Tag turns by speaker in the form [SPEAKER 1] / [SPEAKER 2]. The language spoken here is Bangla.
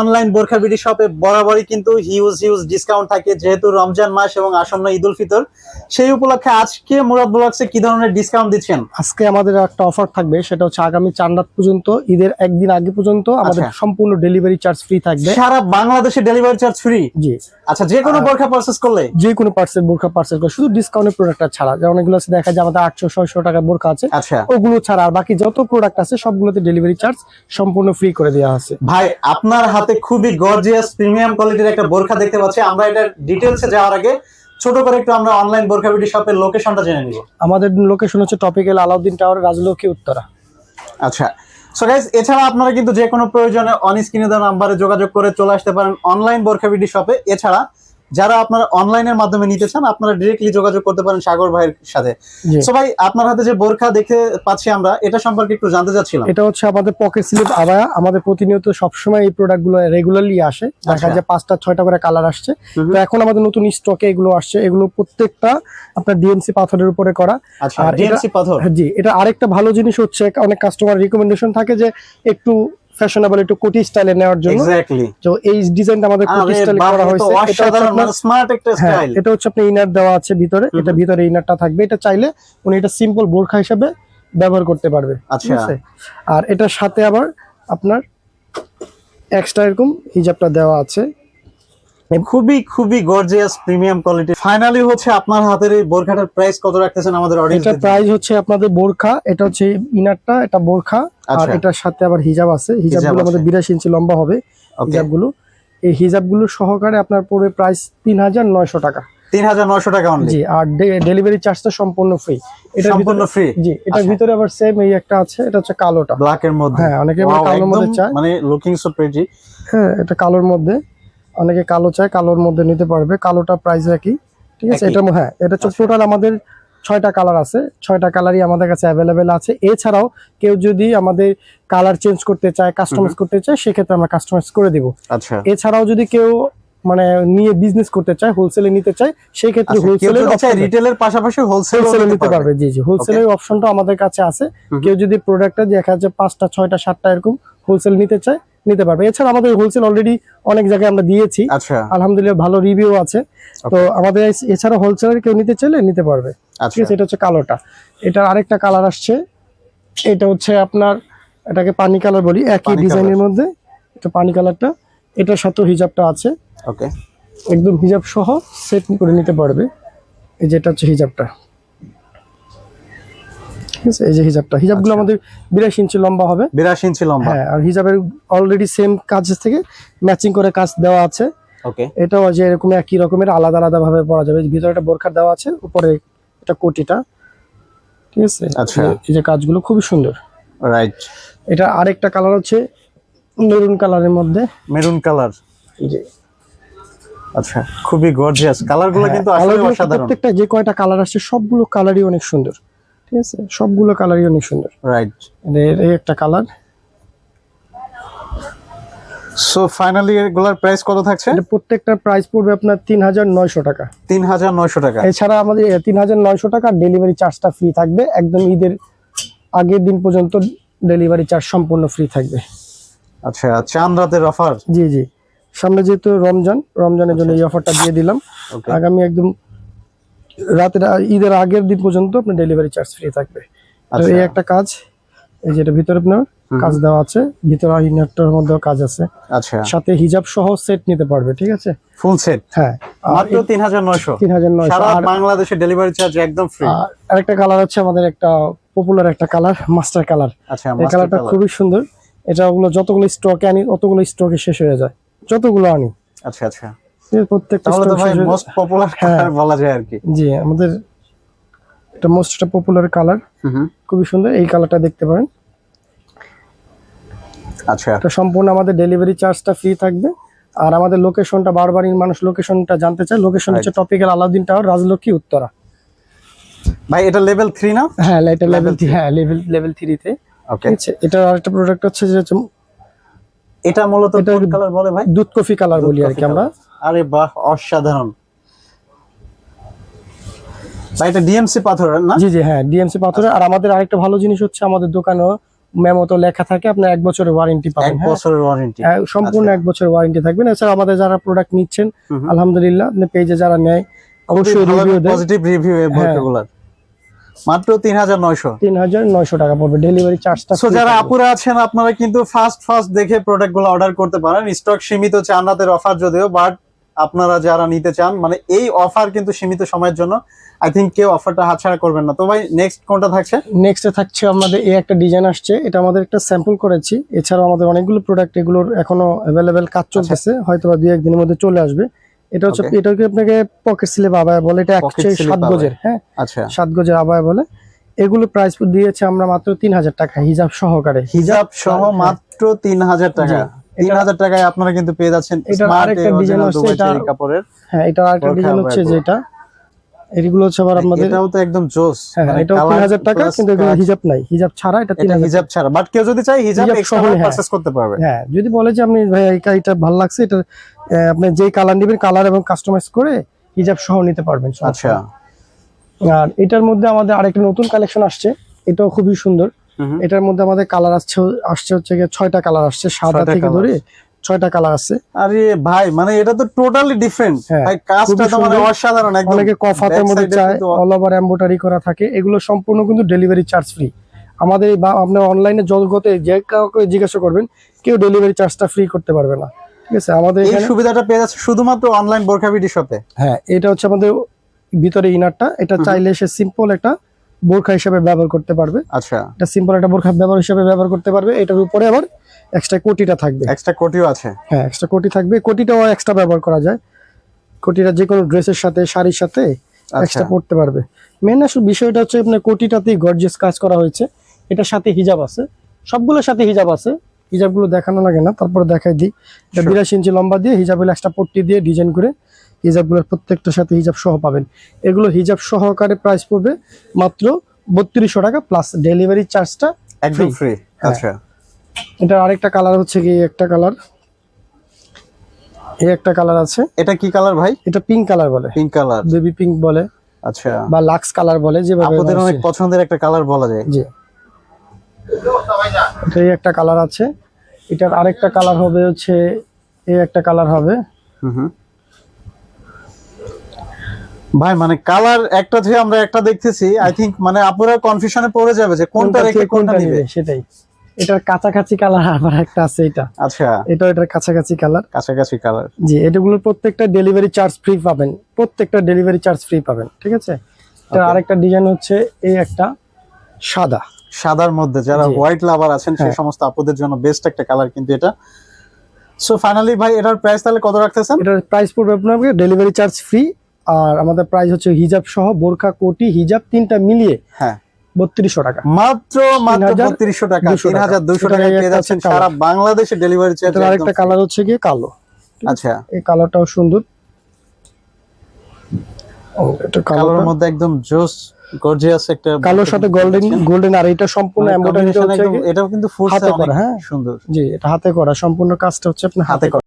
[SPEAKER 1] অনলাইন বোরখা বিডি শপে বরাবরই কিন্তু হিউজ হিউজ ডিসকাউন্ট থাকে যেহেতু রমজান মাস এবং আসন্ন ঈদ উল ফিতর। সেই উপলক্ষে আজকে মুরাদ ব্লগসে কি ধরনের ডিসকাউন্ট দিচ্ছেন?
[SPEAKER 2] আজকে আমাদের একটা অফার থাকবে সেটা হচ্ছে আগামী চার রাত পর্যন্ত ঈদের একদিন আগে পর্যন্ত আমাদের
[SPEAKER 1] আচ্ছা।
[SPEAKER 2] সম্পূর্ণ ডেলিভারি চার্জ ফ্রি থাকবে।
[SPEAKER 1] সারা বাংলাদেশে ডেলিভারি চার্জ ফ্রি
[SPEAKER 2] জি।
[SPEAKER 1] আচ্ছা যে কোনো বোরখা পারচেস করলে?
[SPEAKER 2] যে কোনো পার্সেল বোরখা পার্সেল করে শুধু ডিসকাউন্টের প্রোডাক্টটা ছাড়া। যেমন এগুলো আছে দেখা যায় আমাদের আটশো ছয়শো টাকার বোরখা আছে।
[SPEAKER 1] আচ্ছা।
[SPEAKER 2] ওগুলো ছাড়া আর বাকি যত প্রোডাক্ট আছে সবগুলোতে ডেলিভারি চার্জ সম্পূর্ণ ফ্রি করে দেওয়া আছে।
[SPEAKER 1] ভাই আপনার হাতে খুবই গর্জিয়াস প্রিমিয়াম কোয়ালিটির একটা বোরখা দেখতে পাচ্ছি। আমরা এটার ডিটেলসে যাওয়ার আগে ছোট করে একটু আমরা অনলাইন বোরখা বিডি শপের লোকেশনটা জেনে নিব।
[SPEAKER 2] আমাদের লোকেশন হচ্ছে টপিক্যাল আলাউদ্দিন টাওয়ার রাজলক্ষ্মী উত্তরা।
[SPEAKER 1] আচ্ছা সো গাইস এছাড়া আপনারা কিন্তু যে কোনো প্রয়োজনে অন স্ক্রিনে দেওয়া নাম্বারে যোগাযোগ করে চলে আসতে পারেন অনলাইন বোরখা বিডি শপে এছাড়া যারা আপনারা অনলাইনের মাধ্যমে নিতে চান আপনারা ডিরেক্টলি যোগাযোগ করতে পারেন সাগর ভাইয়ের সাথে। সো ভাই আপনার হাতে যে বোরখা দেখতে পাচ্ছি আমরা এটা সম্পর্কে একটু জানতে চাচ্ছিলাম।
[SPEAKER 2] এটা হচ্ছে আমাদের পকেট স্লিপ আবায়া। আমাদের প্রতিনিয়ত সবসময় এই প্রোডাক্টগুলো রেগুলারলি আসে দেখা
[SPEAKER 1] আচ্ছা।
[SPEAKER 2] যায় পাঁচটা ছয়টা করে কালার আসছে। তো এখন আমাদের নতুন স্টকে এগুলো আসছে। এগুলো প্রত্যেকটা আপনার ডিএমসি পাথরের উপরে করা।
[SPEAKER 1] আচ্ছা
[SPEAKER 2] আর
[SPEAKER 1] ডিএমসি পাথর?
[SPEAKER 2] হ্যাঁ, জি এটা আরেকটা ভালো জিনিস হচ্ছে অনেক কাস্টমার রিকমেন্ডেশন থাকে যে একটু ফ্যাশনেবল একটু কোটি স্টাইলে নেওয়ার জন্য।
[SPEAKER 1] এক্স্যাক্টলি
[SPEAKER 2] তো এই ডিজাইনটা আমাদের কোটি স্টাইলে করা হয়েছে। এটা
[SPEAKER 1] মানে স্মার্ট একটা
[SPEAKER 2] হ্যাঁ
[SPEAKER 1] স্টাইল
[SPEAKER 2] এটা হচ্ছে আপনার ইনার দেওয়া আছে ভিতরে। এটা ভিতরে ইনারটা থাকবে। এটা চাইলে উনি এটা সিম্পল বোরখা হিসেবে ব্যবহার করতে পারবে।
[SPEAKER 1] আচ্ছা।
[SPEAKER 2] আর এটার সাথে আবার আপনার এক্সট্রা এরকম হিজাবটা দেওয়া আছে।
[SPEAKER 1] খুবই খুবই গর্জিয়াস প্রিমিয়াম কোয়ালিটি ফাইনালি হচ্ছে আপনার হাতের এই বোরখাটার প্রাইস কত রাখতেছেন আমাদের অডিয়েন্স
[SPEAKER 2] এটা প্রাইস হচ্ছে আপনাদের বোরখা এটা হচ্ছে ইনারটা এটা বোরখা। আর
[SPEAKER 1] আচ্ছা।
[SPEAKER 2] এটার সাথে আবার হিজাব আছে। হিজাবগুলো। আমাদের বিরাশি ইঞ্চি লম্বা হবে হিজাবগুলো এই হিজাবগুলো সহকারে আপনার পড়বে প্রাইস তিন হাজার নয়শো টাকা।
[SPEAKER 1] তিন হাজার নয়শো টাকা অনলি
[SPEAKER 2] জি আর ডেলিভারি চার্জটা সম্পূর্ণ ফ্রি এটা
[SPEAKER 1] সম্পূর্ণ ফ্রি
[SPEAKER 2] জি এটার
[SPEAKER 1] আচ্ছা।
[SPEAKER 2] ভিতরে আবার সেম এই একটা আছে এটা হচ্ছে কালোটা।
[SPEAKER 1] ব্ল্যাক এর মধ্যে।
[SPEAKER 2] হ্যাঁ অনেকে কালোর মধ্যে চায়।
[SPEAKER 1] মানে লুকিং সো প্রিটি
[SPEAKER 2] হ্যাঁ এটা কালোর মধ্যে। অনেকে কালো চায় কালোর মধ্যে নিতে পারবে। কালোটা প্রাইস একই ঠিক আছে? এটা হ্যাঁ এটা
[SPEAKER 1] আচ্ছা।
[SPEAKER 2] টোটাল আমাদের ছয়টা কালার আছে। ছয়টা কালারই আমাদের কাছে অ্যাভেলেবেল আছে। এছাড়াও কেউ যদি আমাদের কালার চেঞ্জ করতে চায় কাস্টমাইজ করতে চায় সেক্ষেত্রে আমরা কাস্টমাইজ করে দিব।
[SPEAKER 1] আচ্ছা।
[SPEAKER 2] এছাড়াও যদি কেউ মানে নিয়ে বিজনেস করতে চায় হোলসেলে নিতে চায় সেই ক্ষেত্রে হোলসেলের
[SPEAKER 1] রিটেলের পাশাপাশি হোলসেল
[SPEAKER 2] হোলসেলে নিতে পারবে। জি জি। হোলসেলের অপশনটা আমাদের কাছে আছে। কেউ যদি প্রোডাক্টটা দেখা যাচ্ছে পাঁচটা ছয়টা সাতটা এরকম হোলসেল নিতে চায় নিতে পারবে। এছাড়া আমাদের হোলসেল অলরেডি অনেক জায়গায় আমরা দিয়েছি।
[SPEAKER 1] আচ্ছা।
[SPEAKER 2] আলহামদুলিল্লাহ ভালো রিভিউ আছে। তো আমাদের এছাড়া হোলসেলার কেউ নিতে চাইলে নিতে পারবে। ঠিক
[SPEAKER 1] আচ্ছা
[SPEAKER 2] আছে এটা হচ্ছে কালোটা। এটার আরেকটা কালার আসছে। এটা হচ্ছে আপনার এটাকে পানি কালার বলি একই ডিজাইনের মধ্যে। এটা পানি কালারটা এটার সাথে হিজাবটা আছে।
[SPEAKER 1] ওকে
[SPEAKER 2] একদম হিজাব সহ সেট করে নিতে পারবে। এই যে এটা হচ্ছে হিজাবটা। ঠিক আছে? এই যে হিজাবটা। হিজাবগুলো
[SPEAKER 1] আচ্ছা।
[SPEAKER 2] আমাদের বিরাশি ইঞ্চি লম্বা হবে।
[SPEAKER 1] বিরাশি ইঞ্চি লম্বা।
[SPEAKER 2] হ্যাঁ আর হিজাবের অলরেডি সেম কাজ থেকে ম্যাচিং করে কাজ দেওয়া আছে।
[SPEAKER 1] ওকে
[SPEAKER 2] এটাও যে এরকম একই রকমের আলাদা আলাদা ভাবে পরা যাবে। ভিতরে একটা বোরখার দেওয়া আছে উপরে এটা কোটিটা। ঠিক আছে?
[SPEAKER 1] আচ্ছা।
[SPEAKER 2] এই- যে কাজগুলো খুবই সুন্দর।
[SPEAKER 1] রাইট
[SPEAKER 2] এটা আরেকটা কালার হচ্ছে মেরুন কালারের মধ্যে।
[SPEAKER 1] মেরুন কালার
[SPEAKER 2] জি
[SPEAKER 1] আচ্ছা খুবই গর্জিয়াস কালারগুলো কিন্তু
[SPEAKER 2] হ্যাঁ,
[SPEAKER 1] আসলে অসাধারণ।
[SPEAKER 2] প্রত্যেকটা যে কয়টা কালার আসছে সবগুলো কালারই অনেক সুন্দর। ঠিক আছে সবগুলো কালারই অনেক সুন্দর।
[SPEAKER 1] রাইট
[SPEAKER 2] এর এই একটা কালার
[SPEAKER 1] সো ফাইনালি এগুলার প্রাইস কত থাকছে?
[SPEAKER 2] এটা প্রত্যেকটা প্রাইস পড়বে আপনার তিন হাজার নয়শো টাকা।
[SPEAKER 1] তিন হাজার নয়শো টাকা।
[SPEAKER 2] এছাড়া আমাদের তিন হাজার নয়শো টাকা ডেলিভারি চার্জটা ফ্রি থাকবে। একদম ঈদের আগের দিন পর্যন্ত ডেলিভারি চার্জ সম্পূর্ণ ফ্রি থাকবে।
[SPEAKER 1] আচ্ছা চান রাতের অফার
[SPEAKER 2] জি জি। সামনে যেহেতু রমজান রমজানের জন্য এই অফারটা দিয়ে দিলাম। আগামী একদম রাতের ঈদের আগের দিন পর্যন্ত আপনার ডেলিভারি চার্জ ফ্রি থাকবে। তো
[SPEAKER 1] আচ্ছা।
[SPEAKER 2] এই একটা কাজ এই যেটা ভিতরে আপনার কাজ দেওয়া আছে ভিতরে ইনারটার মধ্যেও কাজ আছে।
[SPEAKER 1] আচ্ছা।
[SPEAKER 2] সাথে হিজাব সহ সেট নিতে পারবে ঠিক আছে?
[SPEAKER 1] ফুল সেট
[SPEAKER 2] হ্যাঁ। আর
[SPEAKER 1] মাত্র তিন হাজার নয়শো?
[SPEAKER 2] তিন হাজার নয়শো।
[SPEAKER 1] সারা
[SPEAKER 2] আর
[SPEAKER 1] বাংলাদেশে ডেলিভারি চার্জ একদম ফ্রি
[SPEAKER 2] আর আরেকটা কালার হচ্ছে আমাদের একটা পপুলার একটা কালার মাস্টার কালার
[SPEAKER 1] আচ্ছা
[SPEAKER 2] এই কালারটা। খুবই সুন্দর। এটা ওগুলো যতগুলো স্টকে আনি ততগুলো স্টকে শেষ হয়ে যায়। যতগুলো আনি।
[SPEAKER 1] আচ্ছা আচ্ছা।
[SPEAKER 2] এই প্রত্যেকটা
[SPEAKER 1] তাহলে ভাই মোস্ট পপুলার
[SPEAKER 2] হ্যাঁ।
[SPEAKER 1] কালার বলা যায় আর কি।
[SPEAKER 2] জি আমাদের এটা মোস্ট একটা পপুলার কালার
[SPEAKER 1] হুম
[SPEAKER 2] খুবই সুন্দর এই কালারটা দেখতে পারেন।
[SPEAKER 1] আচ্ছা।
[SPEAKER 2] এটা সম্পূর্ণ আমাদের ডেলিভারি চার্জটা ফ্রি থাকবে। আর আমাদের লোকেশনটা বারবারই মানুষ লোকেশনটা জানতে চায়। লোকেশন হচ্ছে টপিক্যাল আলাউদ্দিন টাওয়ার রাজলক্ষ্মী উত্তরা।
[SPEAKER 1] ভাই এটা লেভেল না?
[SPEAKER 2] হ্যাঁ এটা লেভেল হ্যাঁ লেভেল লেভেল থ্রিতে
[SPEAKER 1] ওকে
[SPEAKER 2] এটা আরেকটা প্রোডাক্ট হচ্ছে যে হচ্ছে
[SPEAKER 1] এটা মূলত কোন কালার বলে ভাই?
[SPEAKER 2] দুধ কফি কালার বলি আর কি আমরা।
[SPEAKER 1] আরে বাহ অসাধারণ। এটা ডিএমসি পাথর না?
[SPEAKER 2] জি জি হ্যাঁ ডিএমসি পাথরে আর আমাদের আরেকটা ভালো জিনিস হচ্ছে আমাদের দোকানেও মেমোতে লেখা থাকে আপনার এক বছরের ওয়ারেন্টি পাবেন হ্যাঁ?
[SPEAKER 1] বছরের ওয়ারেন্টি
[SPEAKER 2] হ্যাঁ, সম্পূর্ণ
[SPEAKER 1] আচ্ছা।
[SPEAKER 2] এক বছরের ওয়ারেন্টি থাকবে এছাড়া আমাদের যারা প্রোডাক্ট নিচ্ছেন আলহামদুলিল্লাহ আপনি পেজে যারা নেয় অবশ্যই রিভিউ দেয়
[SPEAKER 1] পজিটিভ এই। মাত্র
[SPEAKER 2] টাকা পড়বে। ডেলিভারি চার্জটা
[SPEAKER 1] সো যারা আপুরা আছেন আপনারা কিন্তু দেখে অর্ডার করতে পারেন। স্টক সীমিত চান রাতের অফার যদিও বাট আপনারা যারা নিতে চান মানে এই অফার কিন্তু সীমিত সময়ের জন্য আই থিঙ্ক কেউ অফারটা হাতছাড়া করবেন না। তো ভাই নেক্সট কোনটা থাকছে?
[SPEAKER 2] নেক্সটে থাকছে আমাদের এই একটা ডিজাইন আসছে। এটা আমাদের একটা স্যাম্পল করেছি। এছাড়াও আমাদের অনেকগুলো প্রোডাক্ট এগুলোর এখনও অ্যাভেলেবেল কাজ চলতেছে। হয়তো বা দুই একদিনের মধ্যে চলে আসবে। এটা হচ্ছে. এটাকে আপনাকে পকেট স্লিপ আবায় বলে? এটা একচেয়ে সাত গজের হ্যাঁ?
[SPEAKER 1] আচ্ছা।
[SPEAKER 2] সাত গজের আবায় বলে। এগুলো প্রাইস দিয়েছে আমরা মাত্র তিন হাজার টাকা হিজাব সহকারে।
[SPEAKER 1] হিজাব সহ
[SPEAKER 2] হ্যাঁ।
[SPEAKER 1] মাত্র তিন হাজার টাকা।
[SPEAKER 2] জি।
[SPEAKER 1] তিন
[SPEAKER 2] এটা-
[SPEAKER 1] হাজার টাকায় আপনারা কিন্তু পেয়ে যাচ্ছেন
[SPEAKER 2] design
[SPEAKER 1] original
[SPEAKER 2] আছে,
[SPEAKER 1] দুবাই
[SPEAKER 2] এটা-
[SPEAKER 1] কাপড়ের
[SPEAKER 2] হ্যাঁ এটা আরেকটা ডিজাইন হচ্ছে যেটা এগুলো হচ্ছে আবার আমাদের
[SPEAKER 1] এটাও তো একদম জোস।
[SPEAKER 2] হ্যাঁ
[SPEAKER 1] মানে
[SPEAKER 2] এটাও তিন হাজার টাকা
[SPEAKER 1] plus
[SPEAKER 2] কিন্তু এগুলো হিজাব নাই। হিজাব ছাড়া এটা তিন
[SPEAKER 1] এটা
[SPEAKER 2] হাজার
[SPEAKER 1] হিজাব ছাড়া। বাট কেউ যদি চায় হিজাব এক্সট্রা
[SPEAKER 2] হ্যাঁ।
[SPEAKER 1] পারচেজ করতে পারবে।
[SPEAKER 2] হ্যাঁ যদি বলে যে আপনি ভাই এটা ভালো লাগছে এটা আপনি যেই কালার নেবেন কালার এবং কাস্টমাইজ করে হিজাব সহ নিতে পারবেন
[SPEAKER 1] আচ্ছা।
[SPEAKER 2] আর এটার মধ্যে আমাদের আরেকটা নতুন কালেকশন আসছে। এটাও খুবই সুন্দর। এটার মধ্যে আমাদের কালার আসছে আসছে হচ্ছে গিয়ে ছয়টা কালার আসছে সাদা থেকে ধরে ছয়টা কালার আছে
[SPEAKER 1] আরে ভাই মানে এটা তো টোটালি ডিফারেন্ট
[SPEAKER 2] হ্যাঁ,
[SPEAKER 1] ভাই কাজটা তো মানে অসাধারণ একদম।
[SPEAKER 2] অনেকে কফাতের মধ্যে চায় অল ওভার এম্বোটারি করা থাকে। এগুলো সম্পূর্ণ কিন্তু ডেলিভারি চার্জ ফ্রি আমাদের বা আপনার অনলাইনে জগতে যে কাউকে জিজ্ঞাসা করবেন কেউ ডেলিভারি চার্জটা ফ্রি করতে পারবে না। ঠিক আছে? আমাদের
[SPEAKER 1] এই সুবিধাটা পেয়ে যাচ্ছে শুধুমাত্র অনলাইন বোরখা বিডি শপে।
[SPEAKER 2] হ্যাঁ এটা হচ্ছে আমাদের ভিতরে ইনারটা এটা চাইলে সে সিম্পল একটা বোরখা হিসাবে ব্যবহার করতে পারবে।
[SPEAKER 1] আচ্ছা।
[SPEAKER 2] এটা সিম্পল একটা বোরখা ব্যবহার হিসাবে ব্যবহার করতে পারবে। এটার উপরে আবার এক্সট্রা কোটিটা থাকবে।
[SPEAKER 1] এক্সট্রা কোটিও আছে।
[SPEAKER 2] হ্যাঁ এক্সট্রা কোটি থাকবে। কোটিটাও এক্সট্রা ব্যবহার করা যায়। কোটিটা যে কোনো ড্রেসের সাথে শাড়ির সাথে
[SPEAKER 1] আচ্ছা।
[SPEAKER 2] এক্সট্রা পড়তে পারবে। মেন আসল বিষয়টা হচ্ছে আপনার কোটিটাতেই গর্জিয়াস কাজ করা হয়েছে। এটার সাথে হিজাব আছে। সবগুলোর সাথে হিজাব আছে। হিজাবগুলো দেখানো লাগে না তারপরে দেখাই দিই। এটা বিরাশি ইঞ্চি লম্বা দিয়ে হিজাবের এক্সট্রা পট্টি দিয়ে ডিজাইন করে হিজাবগুলোর প্রত্যেকটার সাথে হিজাব সহ পাবেন। এগুলো হিজাব সহকারে প্রাইস পড়বে মাত্র বত্রিশশো টাকা প্লাস ডেলিভারি চার্জটা
[SPEAKER 1] একদম ফ্রি
[SPEAKER 2] হ্যাঁ।
[SPEAKER 1] আচ্ছা।
[SPEAKER 2] এটার আরেকটা কালার হচ্ছে কি একটা কালার এই একটা কালার আছে।
[SPEAKER 1] এটা কি কালার ভাই?
[SPEAKER 2] এটা পিঙ্ক কালার বলে।
[SPEAKER 1] পিঙ্ক কালার
[SPEAKER 2] বেবি পিঙ্ক বলে।
[SPEAKER 1] আচ্ছা।
[SPEAKER 2] বা লাক্স কালার বলে যেভাবে
[SPEAKER 1] আপনাদের অনেক পছন্দের একটা কালার বলা যায়।
[SPEAKER 2] জি। এটাই একটা কালার আছে। এটার আরেকটা কালার হবে হচ্ছে এই একটা কালার হবে।
[SPEAKER 1] ভাই মানে কালার একটা থেকে আমরা একটা দেখতেছি আই থিংক মানে আপুরা কনফিউশনে পড়ে যাবে যে কোনটা রেখে কোনটা নিবে।
[SPEAKER 2] সেটাই। এটার কাছাকাছি কালার আবার একটা আছে এটা।
[SPEAKER 1] আচ্ছা।
[SPEAKER 2] এটা এটার কাছাকাছি কালার
[SPEAKER 1] কাছাকাছি কালার
[SPEAKER 2] জি এটাগুলোর প্রত্যেকটা ডেলিভারি চার্জ ফ্রি পাবেন। প্রত্যেকটা ডেলিভারি চার্জ ফ্রি পাবেন ঠিক আছে? এটার
[SPEAKER 1] Okay.
[SPEAKER 2] আরেকটা ডিজাইন হচ্ছে এই একটা সাদা।
[SPEAKER 1] সাদার মধ্যে যারা হোয়াইট লাভার আছেন সেই
[SPEAKER 2] হ্যাঁ।
[SPEAKER 1] সমস্ত আপুদের জন্য বেস্ট একটা কালার কিন্তু এটা। সো ফাইনালি ভাই এটার প্রাইস তাহলে কত রাখতেছেন?
[SPEAKER 2] এটার প্রাইস পড়বে আপনার ডেলিভারি চার্জ ফ্রি আর আমাদের প্রাইস হচ্ছে হিজাব সহ বোরখা কোটি হিজাব তিনটা মিলিয়ে
[SPEAKER 1] হ্যাঁ।
[SPEAKER 2] বত্রিশশো টাকা।
[SPEAKER 1] মাত্র মাত্র
[SPEAKER 2] 3,200
[SPEAKER 1] বত্রিশশো টাকা।
[SPEAKER 2] টাকা।
[SPEAKER 1] তিন হাজার দুশো টাকায় পেয়ে যাচ্ছেন সারা বাংলাদেশে ডেলিভারি চার্জ
[SPEAKER 2] এটার আরেকটা কালার হচ্ছে গিয়ে কালো।
[SPEAKER 1] আচ্ছা।
[SPEAKER 2] এই কালারটাও সুন্দর। ও, এটা
[SPEAKER 1] কালোর মধ্যে একদম জোস গর্জিয়াস একটা
[SPEAKER 2] কালোর সাথে গোল্ডেন গোল্ডেন আর এটা সম্পূর্ণ এমব্রয়ডারি হচ্ছে
[SPEAKER 1] এটাও কিন্তু ফুটছে
[SPEAKER 2] হাতে করা, হ্যাঁ।
[SPEAKER 1] সুন্দর।
[SPEAKER 2] জি এটা হাতে করা সম্পূর্ণ কাজটা হচ্ছে আপনার হাতে করা।